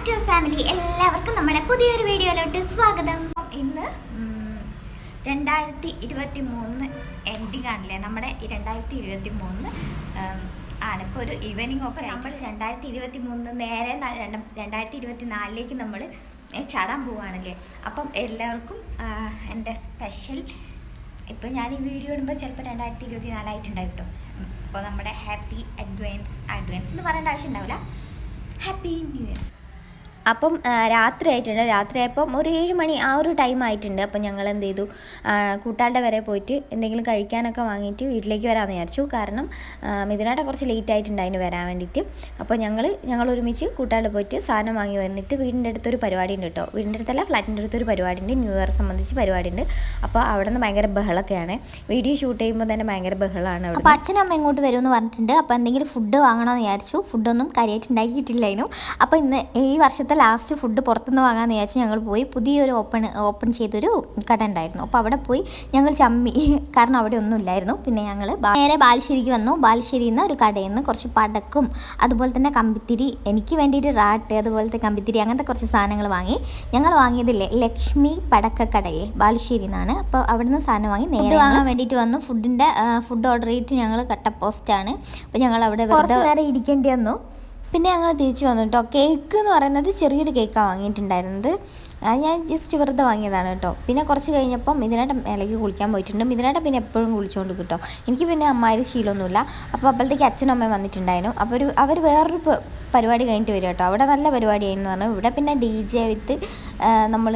Back to family എല്ലാവർക്കും നമ്മുടെ പുതിയൊരു വീഡിയോയിലോട്ട് സ്വാഗതം. ഇന്ന് രണ്ടായിരത്തി ഇരുപത്തി മൂന്ന് എൻഡിങ് ആണല്ലേ? നമ്മുടെ ഈ രണ്ടായിരത്തി ഇരുപത്തി മൂന്ന് ആണ്. ഇപ്പോൾ ഒരു ഈവനിങ് ഒക്കെ നമ്മൾ രണ്ടായിരത്തി ഇരുപത്തി മൂന്ന് നേരെ രണ്ടായിരത്തി ഇരുപത്തി നാലിലേക്ക് നമ്മൾ ചാടാൻ പോവുകയാണല്ലേ അപ്പം എല്ലാവർക്കും എന്റെ സ്പെഷ്യൽ ഇപ്പം ഞാൻ ഈ വീഡിയോ ഇടുമ്പോൾ ചിലപ്പോൾ രണ്ടായിരത്തി ഇരുപത്തി നാലായിട്ടുണ്ടാവും കേട്ടോ അപ്പോൾ നമ്മുടെ ഹാപ്പി അഡ്വാൻസ് അഡ്വാൻസ് എന്ന് പറയേണ്ട ആവശ്യം ഉണ്ടാവില്ല. ഹാപ്പി ന്യൂ ഇയർ അപ്പം രാത്രി ആയിട്ടുണ്ട്. രാത്രി ആയപ്പം ഒരു ഏഴ് മണി ആ ഒരു ടൈം ആയിട്ടുണ്ട്. അപ്പം ഞങ്ങൾ എന്ത് ചെയ്തു? കൂട്ടാളുടെ വരെ പോയിട്ട് എന്തെങ്കിലും കഴിക്കാനൊക്കെ വാങ്ങിയിട്ട് വീട്ടിലേക്ക് വരാമെന്ന് വിചാരിച്ചു. കാരണം മിഥുനാട്ട കുറച്ച് ലേറ്റ് ആയിട്ടുണ്ട് അതിന് വരാൻ വേണ്ടിയിട്ട്. അപ്പോൾ ഞങ്ങൾ ഞങ്ങൾ ഒരുമിച്ച് കൂട്ടാളുടെ പോയിട്ട് സാധനം വാങ്ങി വന്നിട്ട് വീടിന്റെ അടുത്തൊരു പരിപാടി ഉണ്ട് കേട്ടോ. വീടിന്റെ അടുത്തല്ല ഫ്ലാറ്റിന്റെ അടുത്തൊരു പരിപാടി ഉണ്ട്. ന്യൂ ഇയർ സംബന്ധിച്ച് പരിപാടി ഉണ്ട്. അപ്പോൾ അവിടെ നിന്ന് ഭയങ്കര ബഹളമൊക്കെയാണ്. വീഡിയോ ഷൂട്ട് ചെയ്യുമ്പോൾ തന്നെ ഭയങ്കര ബഹളമാണ് അപ്പോൾ അച്ഛനും അമ്മ ഇങ്ങോട്ട് വരുമെന്ന് പറഞ്ഞിട്ടുണ്ട്. അപ്പോൾ എന്തെങ്കിലും ഫുഡ് വാങ്ങണമെന്ന് വിചാരിച്ചു. ഫുഡൊന്നും കാര്യമായിട്ട് ഉണ്ടാക്കിയിട്ടില്ലായിരുന്നു. അപ്പോൾ ഇന്ന് ഈ വർഷത്തെ ലാസ്റ്റ് ഫുഡ് പുറത്തുനിന്ന് വാങ്ങാമെന്ന് വിചാരിച്ച് ഞങ്ങൾ പോയി. പുതിയൊരു ഓപ്പൺ ഓപ്പൺ ചെയ്തൊരു കട ഉണ്ടായിരുന്നു. അപ്പോൾ അവിടെ പോയി ഞങ്ങൾ ചമ്മി. കാരണം അവിടെ ഒന്നും ഇല്ലായിരുന്നു. പിന്നെ ഞങ്ങൾ നേരെ ബാലുശ്ശേരിക്ക് വന്നു. ബാലുശ്ശേരിയിൽ നിന്ന് ഒരു കടയിൽ നിന്ന് കുറച്ച് പടക്കും അതുപോലെ തന്നെ കമ്പിത്തിരി എനിക്ക് വേണ്ടിയിട്ട് റാട്ട് അതുപോലത്തെ കമ്പിത്തിരി അങ്ങനത്തെ കുറച്ച് സാധനങ്ങൾ വാങ്ങി. ഞങ്ങൾ വാങ്ങിയതില്ലേ ലക്ഷ്മി പടക്കക്കടയെ ബാലുശ്ശേരി നിന്നാണ്. അപ്പോൾ അവിടുന്ന് സാധനം വാങ്ങി നേരെ വാങ്ങാൻ വേണ്ടിയിട്ട് വന്നു. ഫുഡിന്റെ ഫുഡ് ഓർഡർ ചെയ്തിട്ട് ഞങ്ങൾ കട്ട പോസ്റ്റാണ് അപ്പോൾ ഞങ്ങൾ അവിടെ കുറച്ച് നേരം ഇരിക്കേണ്ടി വന്നു. പിന്നെ ഞങ്ങൾ തിരിച്ചു വന്നു കേട്ടോ കേക്ക് എന്ന് പറയുന്നത് ചെറിയൊരു കേക്കാണ് വാങ്ങിയിട്ടുണ്ടായിരുന്നത്. ഞാൻ ജസ്റ്റ് വെറുതെ വാങ്ങിയതാണ് കേട്ടോ പിന്നെ കുറച്ച് കഴിഞ്ഞപ്പം ഇതിനായിട്ട് മേലേക്ക് കുളിക്കാൻ പോയിട്ടുണ്ട്. ഇതിനായിട്ട് പിന്നെ എപ്പോഴും കുളിച്ചുകൊണ്ട് കിട്ടോ എനിക്ക് പിന്നെ അമ്മായിരി ശീലമൊന്നുമില്ല. അപ്പോൾ അപ്പോഴത്തേക്ക് അച്ഛനും അമ്മയും വന്നിട്ടുണ്ടായിരുന്നു. അപ്പോൾ ഒരു അവർ വേറൊരു പരിപാടി കഴിഞ്ഞിട്ട് വരും കേട്ടോ അവിടെ നല്ല പരിപാടിയായിരുന്നു പറഞ്ഞു. ഇവിടെ പിന്നെ ഡി ജെ വിത്ത് നമ്മൾ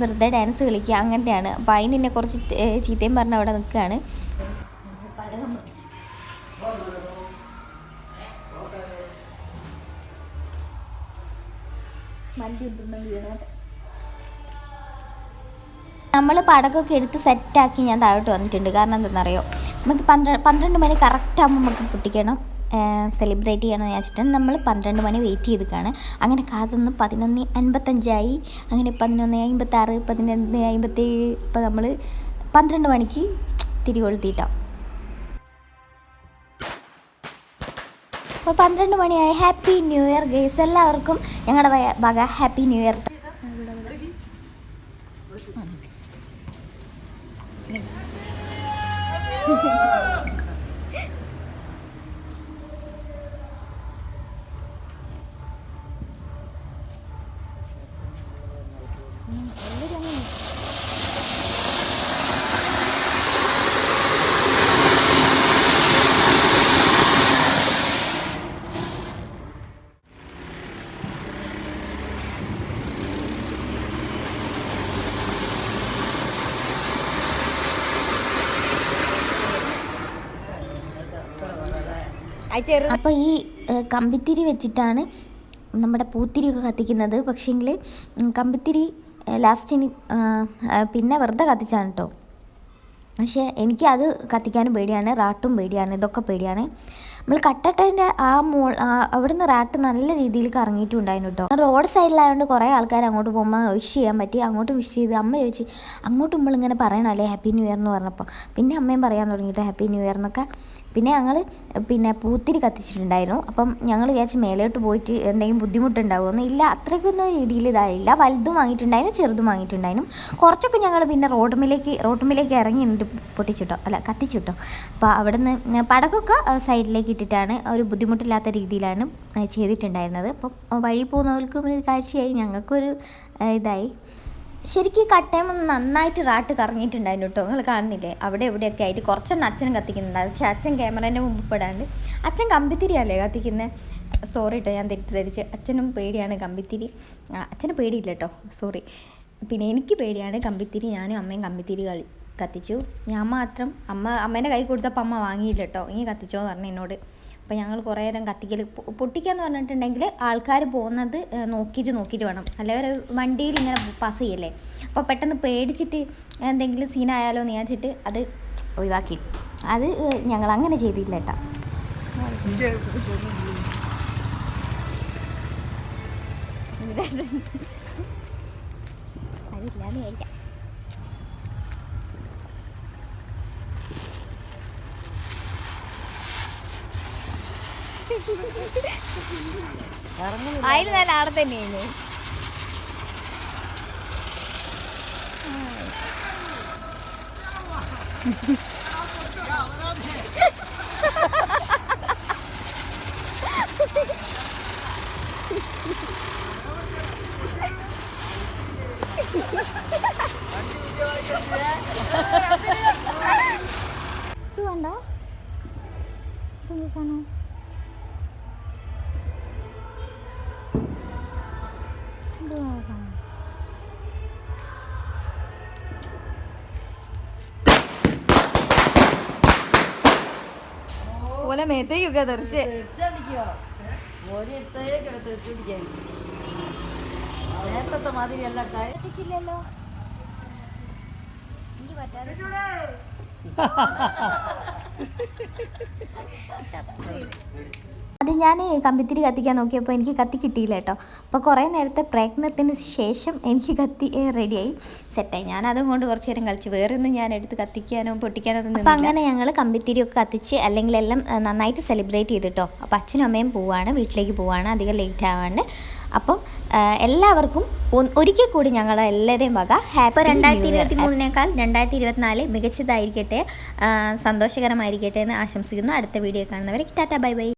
വെറുതെ ഡാൻസ് കളിക്കുക അങ്ങനത്തെയാണ്. അപ്പോൾ അതിന് എന്നെ കുറച്ച് ചീത്തയും പറഞ്ഞ് അവിടെ നിൽക്കുകയാണ്. നമ്മൾ പടക്കമൊക്കെ എടുത്ത് സെറ്റാക്കി ഞാൻ താഴോട്ട് വന്നിട്ടുണ്ട്. കാരണം എന്താണെന്നറിയോ? നമുക്ക് പന്ത്രണ്ട് പന്ത്രണ്ട് മണി കറക്റ്റ് ആകുമ്പോൾ നമുക്ക് പൊട്ടിക്കണം. സെലിബ്രേറ്റ് ചെയ്യണം എന്ന് വെച്ചിട്ട് നമ്മൾ പന്ത്രണ്ട് മണി വെയിറ്റ് ചെയ്തിക്കാണ് അങ്ങനെ കാത്തുനിന്ന് പതിനൊന്ന് അൻപത്തഞ്ചായി. അങ്ങനെ പതിനൊന്ന് അമ്പത്താറ് പതിനൊന്ന് അമ്പത്തേഴ് ഇപ്പോൾ നമ്മൾ പന്ത്രണ്ട് മണിക്ക് തിരികൊളുത്തിയിട്ടാണ് അപ്പോൾ പന്ത്രണ്ട് മണിയായി. ഹാപ്പി ന്യൂ ഇയർ ഗേസ് എല്ലാവർക്കും ഞങ്ങളുടെ വക- ഹാപ്പി ന്യൂ ഇയർ അപ്പോൾ ഈ കമ്പിത്തിരി വെച്ചിട്ടാണ് നമ്മുടെ പൂത്തിരിയൊക്കെ കത്തിക്കുന്നത്. പക്ഷേങ്കിൽ കമ്പിത്തിരി ലാസ്റ്റിന് പിന്നെ വെറുതെ കത്തിച്ചാണ് കേട്ടോ പക്ഷേ എനിക്ക് അത് കത്തിക്കാനും പേടിയാണ് റാട്ടും പേടിയാണ് ഇതൊക്കെ പേടിയാണ്. നമ്മൾ കട്ടട്ടന്റെ ആ മോൾ അവിടുന്ന് റാട്ട് നല്ല രീതിയിൽ കറങ്ങിയിട്ടുണ്ടായിരുന്നു കേട്ടോ റോഡ് സൈഡിലായതുകൊണ്ട് കുറേ ആൾക്കാർ അങ്ങോട്ട് പോകുമ്പോൾ വിഷ് ചെയ്യാൻ പറ്റി. അങ്ങോട്ട് വിഷ് ചെയ്ത് അമ്മ ചോദിച്ചു അങ്ങോട്ട് നമ്മളിങ്ങനെ പറയണമല്ലേ ഹാപ്പി ന്യൂ ഇയർ എന്ന് പറഞ്ഞപ്പോൾ പിന്നെ അമ്മയും പറയാൻ തുടങ്ങിയിട്ട് ഹാപ്പി ന്യൂ ഇയർ എന്നൊക്കെ. പിന്നെ ഞങ്ങൾ പിന്നെ പൂത്തിരി കത്തിച്ചിട്ടുണ്ടായിരുന്നു. അപ്പം ഞങ്ങൾ വിചാരിച്ച് മേലോട്ട് പോയിട്ട് എന്തെങ്കിലും ബുദ്ധിമുട്ടുണ്ടാവുമെന്ന് ഇല്ല അത്രയ്ക്കൊന്നും രീതിയിൽ ഇതായില്ല. വലുതും വാങ്ങിയിട്ടുണ്ടായിരുന്നു ചെറുതും വാങ്ങിയിട്ടുണ്ടായിരുന്നു. കുറച്ചൊക്കെ ഞങ്ങൾ പിന്നെ റോഡുമിലേക്ക് റോഡുമിലേക്ക് ഇറങ്ങി നിന്നിട്ട് പൊട്ടിച്ചിട്ടോ അല്ല കത്തിച്ചിട്ടോ. അപ്പോൾ അവിടെ നിന്ന് പടക്കൊക്കെ സൈഡിലേക്ക് ഇട്ടിട്ടാണ് ഒരു ബുദ്ധിമുട്ടില്ലാത്ത രീതിയിലാണ് ചെയ്തിട്ടുണ്ടായിരുന്നത്. അപ്പം വഴി പോകുന്നവർക്കും ഒരു കാഴ്ചയായി ഞങ്ങൾക്കൊരു ഇതായി. ശരിക്കും ഈ കട്ടയം ഒന്ന് നന്നായിട്ട് റാട്ട് കറങ്ങിയിട്ടുണ്ടായിരുന്നു കേട്ടോ നിങ്ങൾ കാണുന്നില്ലേ? അവിടെ എവിടെയൊക്കെ ആയിട്ട് കുറച്ചെണ്ണം അച്ഛനും കത്തിക്കുന്നുണ്ടായിരുന്നു പക്ഷേ അച്ഛൻ ക്യാമറേന്റെ മുമ്പ് പെടാണ്ട്. അച്ഛൻ കമ്പിത്തിരിയല്ലേ കത്തിക്കുന്നത് സോറി കേട്ടോ ഞാൻ തെറ്റിദ്ധരിച്ച്. അച്ഛനും പേടിയാണ് കമ്പിത്തിരി. അച്ഛന് പേടിയില്ല കേട്ടോ സോറി. പിന്നെ എനിക്ക് പേടിയാണ് കമ്പിത്തിരി ഞാനും അമ്മയും കമ്പിത്തിരി കളി. കത്തിച്ചു. ഞാൻ മാത്രം അമ്മ അമ്മേന്റെ കൈ കൊടുത്തപ്പോൾ അമ്മ വാങ്ങിയില്ല കേട്ടോ. ഇനി കത്തിച്ചോ എന്ന് പറഞ്ഞു എന്നോട്. അപ്പോൾ ഞങ്ങൾ കുറേ നേരം കത്തിക്കൽ പൊട്ടിക്കാന്ന് പറഞ്ഞിട്ടുണ്ടെങ്കിൽ ആൾക്കാർ പോകുന്നത് നോക്കിയിട്ട് നോക്കിയിട്ട് വേണം. അല്ലെങ്കിൽ ഒരു വണ്ടിയിൽ ഇങ്ങനെ പാസ് ചെയ്യല്ലേ. അപ്പോൾ പെട്ടെന്ന് പേടിച്ചിട്ട് എന്തെങ്കിലും സീനായാലോ എന്ന് വിചാരിച്ചിട്ട് അത് ഒഴിവാക്കി. അത് ഞങ്ങൾ അങ്ങനെ ചെയ്തില്ല കേട്ടോ. അതില്ലാന്ന് അതിൽ നല്ല ആടെ തന്നെയാണ് വേണ്ട. സാധനം? മേത്തേക്കൊക്കെ തെറിച്ച്. നേരത്തെ മാതിരി അല്ല എത്തിച്ചില്ലല്ലോ എനിക്ക് പറ്റാതെ അത് ഞാൻ കമ്പിത്തിരി കത്തിക്കാൻ നോക്കിയപ്പോൾ എനിക്ക് കത്തി കിട്ടിയില്ല കേട്ടോ. അപ്പോൾ കുറേ നേരത്തെ പ്രയത്നത്തിന് ശേഷം എനിക്ക് കത്തി റെഡിയായി. സെറ്റായി. ഞാൻ അതും കൊണ്ട് കുറച്ച് നേരം കളിച്ചു. വേറെ ഒന്നും ഞാൻ എടുത്ത് കത്തിക്കാനോ പൊട്ടിക്കാനോ ഒന്നും അപ്പോൾ അങ്ങനെ ഞങ്ങൾ കമ്പിത്തിരിയൊക്കെ കത്തിച്ച് അല്ലെങ്കിൽ എല്ലാം നന്നായിട്ട് സെലിബ്രേറ്റ് ചെയ്തിട്ടോ അപ്പോൾ അച്ഛനും അമ്മയും പോവാണ് വീട്ടിലേക്ക് പോവാണ് അധികം ലേറ്റ് ആവാണ്ട്. അപ്പം എല്ലാവർക്കും ഒരിക്കൽ കൂടി ഞങ്ങൾ എല്ലാവരെയും വക ഹാപ്പി രണ്ടായിരത്തി ഇരുപത്തി മൂന്നിനേക്കാൾ രണ്ടായിരത്തി ഇരുപത്തിനാല് മികച്ചതായിരിക്കട്ടെ സന്തോഷകരമായിരിക്കട്ടെ എന്ന് ആശംസിക്കുന്നു. അടുത്ത വീഡിയോ കാണുന്നവരെ ടാറ്റ ബൈ ബൈ.